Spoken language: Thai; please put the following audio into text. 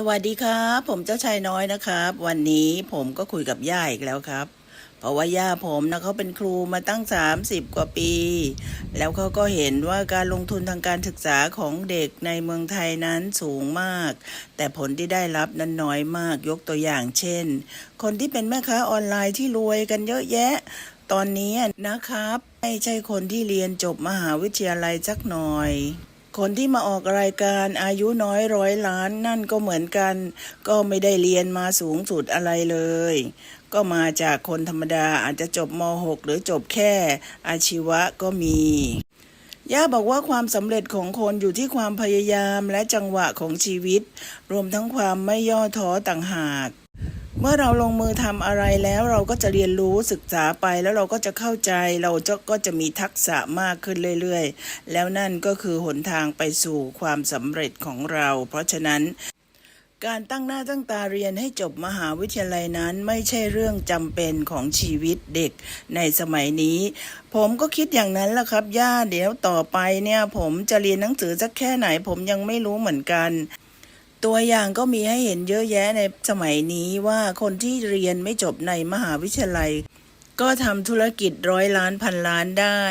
สวัสดีครับ ผมเจ้าชายน้อยนะครับ วันนี้ผมก็คุยกับย่าอีกแล้วครับ เพราะว่าย่าผมนะเขาเป็นครูมาตั้ง 30 กว่าปี แล้วเขาก็เห็นว่าการลงทุนทางการศึกษาของเด็กในเมืองไทยนั้นสูงมาก แต่ผลที่ได้รับนั้นน้อยมากยกตัวอย่างเช่น คนที่เป็นแม่ค้าออนไลน์ที่รวยกันเยอะแยะ ตอนนี้นะครับ ไม่ใช่คนที่เรียนจบมหาวิทยาลัยสักหน่อย คนที่มาออกรายการอายุน้อยร้อยล้านนั่นก็เหมือนกัน ก็ไม่ได้เรียนมาสูงสุดอะไรเลย ก็มาจากคนธรรมดาอาจจะจบม .6 หรือจบแค่อาชีวะก็มี ย่าบอกว่าความสำเร็จของคนอยู่ที่ความพยายามและจังหวะของชีวิต รวมทั้งความไม่ย่อท้อต่างหาก เมื่อเราลงมือทำอะไรแล้วเราก็จะเรียนรู้ศึกษาไปแล้วเราก็จะเข้าใจเราจะก็จะมีทักษะมากขึ้นเรื่อยๆ แล้วนั่นก็คือหนทางไปสู่ความสำเร็จของเรา เพราะฉะนั้นการตั้งหน้าตั้งตาเรียนให้จบมหาวิทยาลัยนั้นไม่ใช่เรื่องจำเป็นของชีวิตเด็กในสมัยนี้ ผมก็คิดอย่างนั้นแหละครับย่าเดี๋ยวต่อไปเนี่ย ผมจะเรียนหนังสือสักแค่ไหนผมยังไม่รู้เหมือนกัน ตัวอย่างก็มีให้เห็นเยอะแยะในสมัยนี้ว่าคนที่เรียนไม่จบในมหาวิทยาลัย ก็ทำธุรกิจร้อยล้านพันล้านได้